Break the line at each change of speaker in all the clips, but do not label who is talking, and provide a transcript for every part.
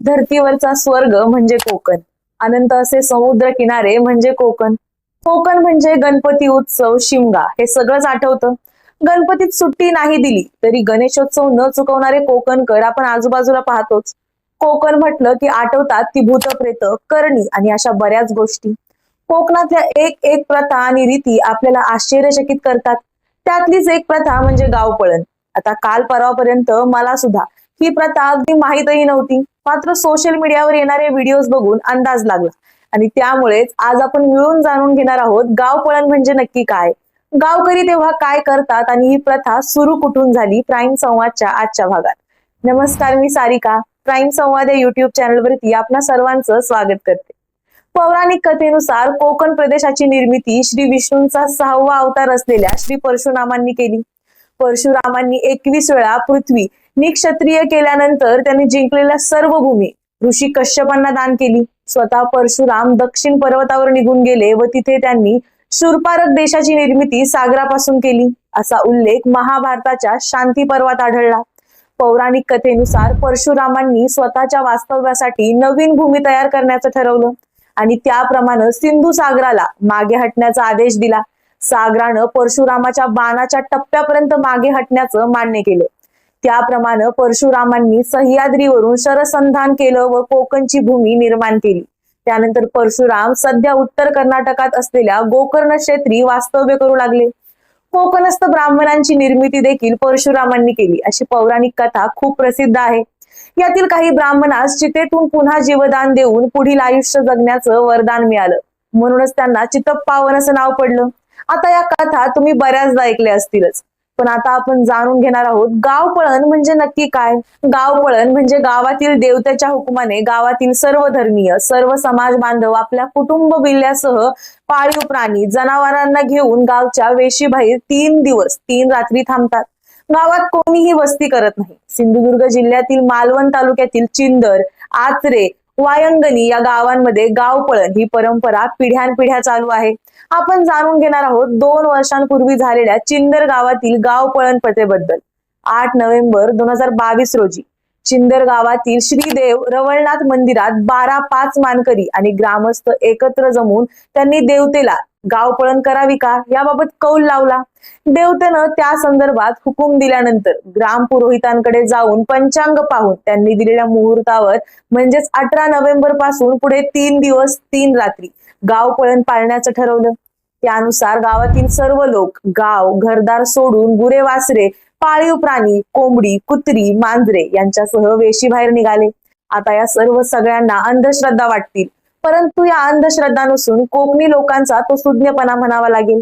धरतीवरचा स्वर्ग म्हणजे कोकण. अनंत असे समुद्र किनारे म्हणजे कोकण. कोकण म्हणजे गणपती उत्सव शिमगा. हे सगळंच आठवतं. गणपतीत सुट्टी नाही दिली तरी गणेशोत्सव न चुकवणारे कोकणकर आपण आजूबाजूला पाहतोच. कोकण म्हटलं की आठवतात ती भूतप्रेत करणी आणि अशा बऱ्याच गोष्टी. कोकणातल्या एक एक प्रथा आणि रीती आपल्याला आश्चर्यचकित करतात. त्यातलीच एक प्रथा म्हणजे गावपळण. आता काल परवापर्यंत मला सुद्धा ही प्रथा अगदी माहीतही नव्हती. मात्र सोशल मीडियावर येणारे व्हिडिओज बघून अंदाज लागला. आणि त्यामुळेच आज आपण मिळून जाणून घेणार आहोत गाव पळण म्हणजे नक्की काय? गावकरी तेव्हा काय करतात आणि ही प्रथा सुरू कुठून झाली? प्राईम संवादच्या आजच्या भागात. नमस्कार मी सारिका. प्राईम संवाद या युट्यूब चॅनलवरती आपणा सर्वांचं स्वागत करते. पौराणिक कथेनुसार कोकण प्रदेशाची निर्मिती श्री विष्णूंचा सहावा अवतार असलेल्या श्री परशुरामांनी केली. परशुरामांनी एकवीस वेळा पृथ्वी निक्षत्रिय केल्यानंतर त्यांनी जिंकलेल्या सर्व भूमी. ऋषी कश्यपांना दान केली. स्वतः परशुराम दक्षिण पर्वतावर निघून गेले व तिथे त्यांनी शूरपारक देशाची निर्मिती सागरापासून केली. असा उल्लेख महाभारताच्या शांती पर्वात आढळला. पौराणिक कथेनुसार परशुरामांनी स्वतःच्या वास्तव्यासाठी नवीन भूमी तयार करण्याचं ठरवलं आणि त्याप्रमाणे सिंधू सागराला मागे हटण्याचा आदेश दिला. सागरानं परशुरामाच्या बाणाच्या टप्प्यापर्यंत मागे हटण्याचं मान्य केलं. त्याप्रमाणे परशुरामांनी सह्याद्रीवरून शरसंधान केलं व कोकणची भूमी निर्माण केली. त्यानंतर परशुराम सध्या उत्तर कर्नाटकात असलेल्या गोकर्ण क्षेत्री वास्तव्य करू लागले. कोकणस्थ ब्राह्मणांची निर्मिती देखील परशुरामांनी केली. अशी पौराणिक कथा खूप प्रसिद्ध आहे. यातील काही ब्राह्मणास चितेतून पुन्हा जीवदान देऊन पुढील आयुष्य जगण्याचं वरदान मिळालं. म्हणूनच त्यांना चितप्पावन असं नाव पडलं. आता या कथा तुम्ही बऱ्याचदा ऐकल्या असतीलच. पण आता आपण जाणून घेणार आहोत गावपळण म्हणजे नक्की काय? गावपळण म्हणजे गावातील देवतेच्या हुकुमाने गावातील सर्व धर्मीय सर्व समाज बांधव आपल्या कुटुंब बिल्ल्यासह पाळीव प्राणी जनावरांना घेऊन गावच्या वेशीबाहेर तीन दिवस तीन रात्री थांबतात. गावात कोणीही वस्ती करत नाही. सिंधुदुर्ग जिल्ह्यातील मालवण तालुक्यातील चिंदर आचरे वायंगणी या गावांमध्ये गावपळण ही परंपरा पिढ्यानपिढ्या चालू आहे. आपण जाणून घेणार आहोत दोन वर्षांपूर्वी झालेल्या चिंदर गावातील गावपळण प्रथेबद्दल. आठ नोव्हेंबर दोन हजार बावीस रोजी चिंदर गावातील श्रीदेव रवळनाथ मंदिरात बारा पाच मानकरी आणि ग्रामस्थ एकत्र जमून त्यांनी देवतेला गाव पळण करावी का? याबाबत कौल लावला. देवतेनं त्या संदर्भात हुकूम दिल्यानंतर ग्राम पुरोहितांकडे जाऊन पंचांग पाहून त्यांनी दिलेल्या मुहूर्तावर म्हणजेच अठरा नोव्हेंबरपासून पुढे तीन दिवस तीन रात्री गाव पळण पाळण्याचं ठरवलं. त्यानुसार गावातील सर्व लोक गाव घरदार सोडून गुरे वासरे पाळीव प्राणी कोंबडी कुत्री मांजरे यांच्यासह वेशी बाहेर निघाले. आता या सर्व सगळ्यांना अंधश्रद्धा वाटतील. परंतु या अंधश्रद्धा नसून कोकणी लोकांचा तो सुज्ञपणा म्हणावा लागेल.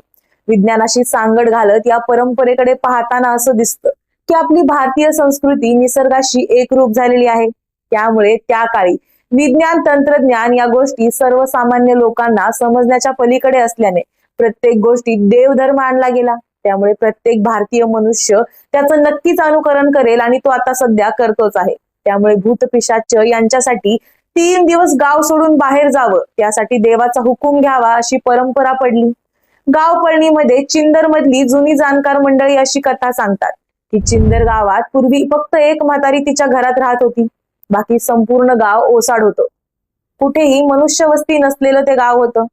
विज्ञानाशी सांगड घालत या परंपरेकडे पाहताना असं दिसतं की आपली भारतीय संस्कृती निसर्गाशी एकरूप झालेली आहे. त्यामुळे त्या काळी विज्ञान तंत्रज्ञान या गोष्टी सर्वसामान्य लोकांना समजण्याच्या पलीकडे असल्याने प्रत्येक गोष्टीत देवधर्म आणला गेला. त्यामुळे प्रत्येक भारतीय मनुष्य त्याचं नक्कीच अनुकरण करेल आणि तो आता सध्या करतोच आहे. त्यामुळे भूतपिशाच यांच्यासाठी तीन दिवस गाव सोडून बाहेर जावं त्यासाठी देवाचा हुकूम घ्यावा अशी परंपरा पडली. गाव पळणीमध्ये चिंदर मधली जुनी जाणकार मंडळी अशी कथा सांगतात. की चिंदर गावात पूर्वी फक्त एक म्हातारी तिच्या घरात राहत होती. बाकी संपूर्ण गाव ओसाड होतं. कुठेही मनुष्यवस्ती नसलेलं ते गाव होतं.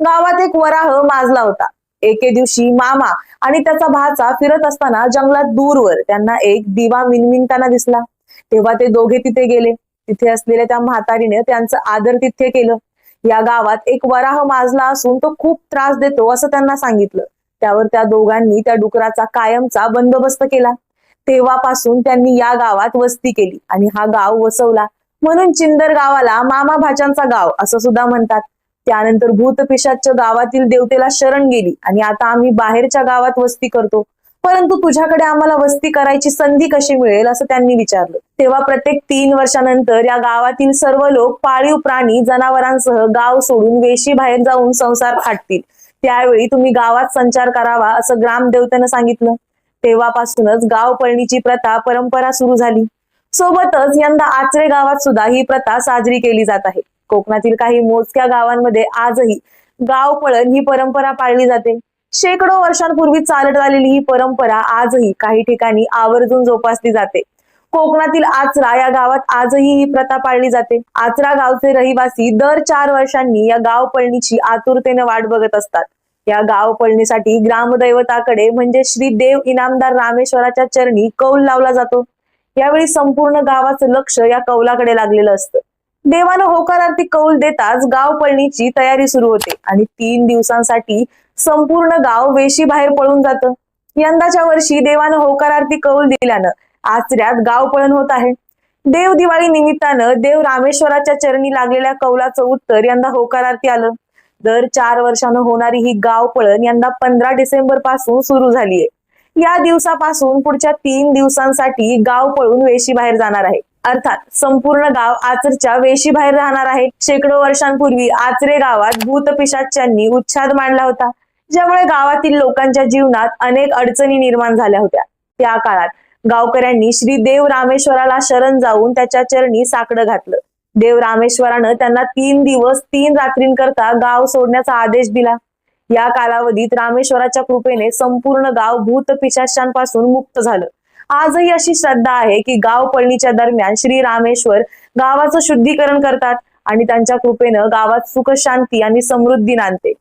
गावात एक वराह माजला होता. एके दिवशी मामा आणि त्याचा भाचा फिरत असताना जंगलात दूरवर त्यांना एक दिवा मिनमिनताना दिसला. तेव्हा ते दोघे तिथे गेले. तिथे असलेल्या त्या म्हातारीने त्यांचं आदर तिथे केलं. या गावात एक वराह माजला असून तो खूप त्रास देतो असं त्यांना सांगितलं. त्यावर त्या दोघांनी त्या डुकराचा कायमचा बंदोबस्त केला. तेव्हापासून त्यांनी या गावात वस्ती केली आणि हा गाव वसवला. म्हणून चिंदर गावाला मामा भाच्यांचा गाव असं सुद्धा म्हणतात. त्यानंतर भूतपिशाच्या गावातील देवतेला शरण गेली आणि आता आम्ही बाहेरच्या गावात वस्ती करतो. परंतु तुझ्याकडे आम्हाला वस्ती करायची संधी कशी मिळेल असं त्यांनी विचारलं. तेव्हा प्रत्येक तीन वर्षानंतर या गावातील सर्व लोक पाळीव प्राणी जनावरांसह गाव सोडून वेशी बाहेर जाऊन संसार थाटतील त्यावेळी तुम्ही गावात संचार करावा असं ग्रामदेवतेनं सांगितलं. तेव्हापासूनच गाव पळणीची प्रथा परंपरा सुरू झाली. सोबतच यंदा आचरे गावात सुद्धा ही प्रथा साजरी केली जात आहे. कोकणातील काही मोजक्या गावांमध्ये आजही गाव पळण ही परंपरा पाळली जाते. शेकडो वर्षांपूर्वी चालत आलेली ही परंपरा आजही काही ठिकाणी आवर्जून जोपासली जाते. कोकणातील आचरा या गावात आजही ही प्रथा पाळली जाते. आचरा गावचे रहिवासी दर चार वर्षांनी या गाव पळणीची आतुरतेने वाट बघत असतात. या गाव पळणीसाठी ग्रामदैवताकडे म्हणजे श्री देव इनामदार रामेश्वराच्या चरणी कौल लावला जातो. यावेळी संपूर्ण गावाचं लक्ष या कौलाकडे लागलेलं असतं. देवानं होकारार्थी कौल देताच गाव पळणीची तयारी सुरू होते आणि तीन दिवसांसाठी संपूर्ण गाव वेशी बाहेर पळून जातं. यंदाच्या वर्षी देवानं होकारार्थी कौल दिल्यानं आचऱ्यात गाव पळण होत आहे. देव दिवाळी निमित्तानं देव रामेश्वराच्या चरणी लागलेल्या कौलाचं उत्तर यंदा होकारार्थी आलं. दर चार वर्षानं होणारी ही गाव पळण यंदा पंधरा डिसेंबरपासून सुरू झालीये. या दिवसापासून पुढच्या तीन दिवसांसाठी गाव पळून वेशी बाहेर जाणार आहे. अर्थात संपूर्ण गाव आचरच्या वेशी बाहेर राहणार आहे. शेकडो वर्षांपूर्वी आचरे गावात भूतपिशाच्यांनी उच्छाद मांडला होता. ज्यामुळे गावातील लोकांच्या जीवनात अनेक अडचणी निर्माण झाल्या होत्या. त्या काळात गावकऱ्यांनी श्री देव रामेश्वराला शरण जाऊन त्याच्या चरणी साकडं घातलं. देव रामेश्वरानं त्यांना तीन दिवस तीन रात्रींकरता गाव सोडण्याचा आदेश दिला. या कालावधीत रामेश्वराच्या कृपेने संपूर्ण गाव भूत पिशाशांपासून मुक्त झालं. आजही अशी श्रद्धा आहे की गाव पळणीच्या दरम्यान श्री रामेश्वर गावाचं शुद्धीकरण करतात आणि त्यांच्या कृपेनं गावात सुख शांती आणि समृद्धी नांदते.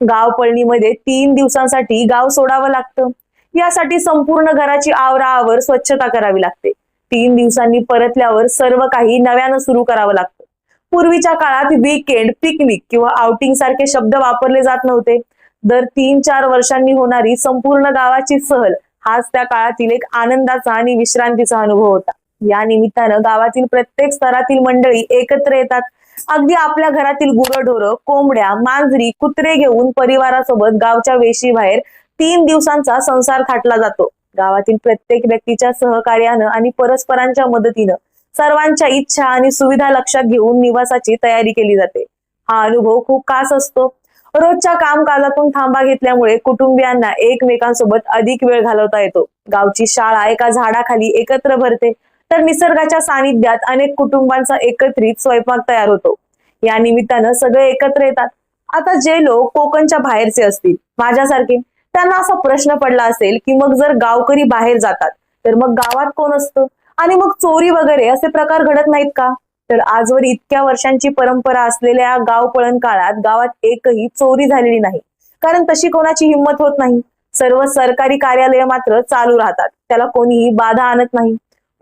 गाव पळणीमध्ये तीन दिवसांसाठी गाव सोडावं लागतं. यासाठी संपूर्ण घराची आवराआवर स्वच्छता करावी लागते. तीन दिवसांनी परतल्यावर सर्व काही नव्यानं सुरू करावं लागतं. पूर्वीच्या काळात वीकेंड पिकनिक किंवा आउटिंग सारखे शब्द वापरले जात नव्हते. दर तीन चार वर्षांनी होणारी संपूर्ण गावाची सहल हाच त्या काळातील एक आनंदाचा आणि विश्रांतीचा अनुभव होता. या निमित्तानं गावातील प्रत्येक स्तरातील मंडळी एकत्र येतात. अगदी आपल्या घरातील गुरढोरं कोंबड्या मांजरी कुत्रे घेऊन परिवारासोबत गावच्या वेशीबाहेर तीन दिवसांचा संसार थाटला जातो. गावातील प्रत्येक व्यक्तीच्या सहकार्यानं आणि परस्परांच्या मदतीनं सर्वांच्या इच्छा आणि सुविधा लक्षात घेऊन निवासाची तयारी केली जाते. हा अनुभव खूप खास असतो. रोजच्या कामकाजातून थांबा घेतल्यामुळे कुटुंबियांना एकमेकांसोबत अधिक वेळ घालवता येतो. गावची शाळा एका झाडाखाली एकत्र भरते. तर निसर्गाच्या सानिध्यात अनेक कुटुंबांचा एकत्रित स्वयंपाक तयार होतो. या निमित्तानं सगळे एकत्र येतात. आता जे लोक कोकणच्या बाहेरचे असतील माझ्यासारखे त्यांना असा प्रश्न पडला असेल की मग जर गावकरी बाहेर जातात तर मग गावात कोण असतं? आणि मग चोरी वगैरे असे प्रकार घडत नाहीत का? तर आजवर इतक्या वर्षांची परंपरा असलेल्या गाव पळण काळात गावात एकही चोरी झालेली नाही. कारण तशी कोणाची हिंमत होत नाही. सर्व सरकारी कार्यालय मात्र चालू राहतात. त्याला कोणीही बाधा आणत नाही.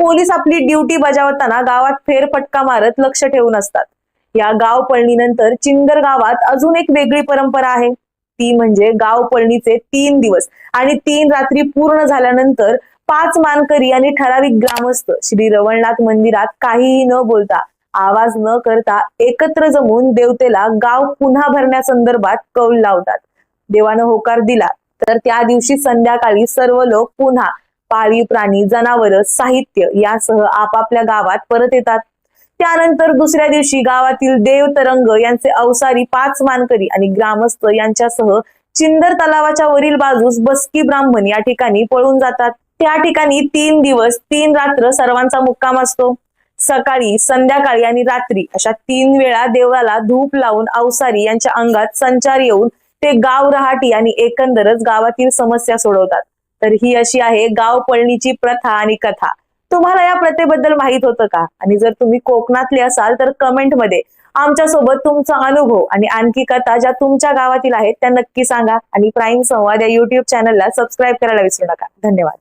पोलीस आपली ड्युटी बजावताना गावात फेरफटका मारत लक्ष ठेवून असतात. या गाव पळणीनंतर चिंगर गावात अजून एक वेगळी परंपरा आहे. ती म्हणजे गाव पळणीचे तीन दिवस आणि तीन रात्री पूर्ण झाल्यानंतर पाच मानकरी आणि ठराविक ग्रामस्थ श्री रवळनाथ मंदिरात काहीही न बोलता आवाज न करता एकत्र जमून देवतेला गाव पुन्हा भरण्यासंदर्भात कौल लावतात. देवानं होकार दिला तर त्या दिवशी संध्याकाळी सर्व लोक पुन्हा पाळीव प्राणी जनावर साहित्य यासह आपापल्या गावात परत येतात. त्यानंतर दुसऱ्या दिवशी गावातील देव तरंग यांचे अवसारी पाच मानकरी आणि ग्रामस्थ यांच्यासह चिंदर तलावाच्या वरील बाजूस बसकी ब्राह्मण या ठिकाणी पळून जातात. त्या ठिकाणी तीन दिवस तीन रात्र सर्वांचा मुक्काम असतो. सकाळी संध्याकाळी आणि रात्री अशा तीन वेळा देवळाला धूप लावून अवसारी यांच्या अंगात संचार येऊन ते गाव रहाटी आणि एकंदरच गावातील समस्या सोडवतात. तर ही अशी आहे गाव पळणीची प्रथा आणि कथा. तुम्हाला या प्रथेबद्दल माहीत होतं का? आणि जर तुम्ही कोकणातले असाल तर कमेंटमध्ये आमच्यासोबत तुमचा अनुभव आणि आणखी कथा ज्या तुमच्या गावातील आहेत त्या नक्की सांगा. आणि प्राईम संवाद या युट्यूब चॅनलला सबस्क्राईब करायला विसरू नका. धन्यवाद.